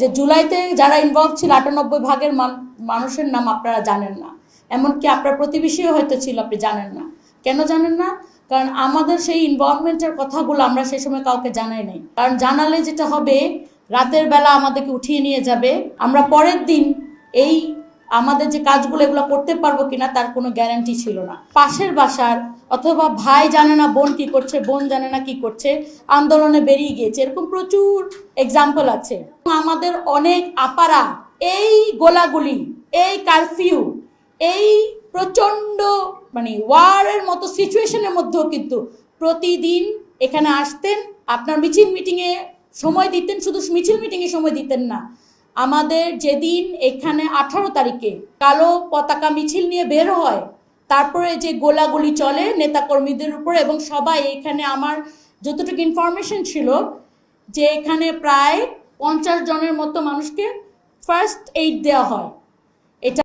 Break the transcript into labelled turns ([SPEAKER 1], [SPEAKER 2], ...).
[SPEAKER 1] যে জুলাইতে যারা ইনভলভ ছিল, আটানব্বই ভাগের মানুষের নাম আপনারা জানেন না। এমনকি আপনার প্রতিবেশীও হয়তো ছিল, আপনি জানেন না। কেন জানেন না? কারণ আমাদের সেই ইনভলভমেন্টের কথাগুলো আমরা সেই সময় কাউকে জানাই নাই। কারণ জানালে যেটা হবে, রাতের বেলা আমাদেরকে উঠিয়ে নিয়ে যাবে। আমরা পরের দিন এই আমাদের যে কাজগুলো এগুলো করতে পারব কিনা তার কোনো গ্যারান্টি ছিল না। পাশের বাসার অথবা ভাই জানে না বোন কি করছে, বোন জানে না কি করছে, আন্দোলনে বেরিয়ে গিয়েছে। এরকম প্রচুর এক্সাম্পল আছে। আমাদের অনেক আপারা এই গোলাগুলি, এই কারফিউ এই প্রচণ্ড মানে ওয়ারের মতো সিচুয়েশনের মধ্যেও কিন্তু প্রতিদিন এখানে আসতেন। আপনার মিছিল মিটিংয়ে সময় দিতেন, শুধু মিছিল মিটিংয়ে সময় দিতেন না। আমাদের যেদিন এখানে আঠারো তারিখে কালো পতাকা মিছিল নিয়ে বের হয়, তারপরে যে গোলাগুলি চলে নেতাকর্মীদের উপর এবং সবাই এখানে আমার যতটুকু ইনফরমেশন ছিল যে এখানে প্রায় পঞ্চাশ জনের মতো মানুষকে ফার্স্ট এইড দেওয়া হয়।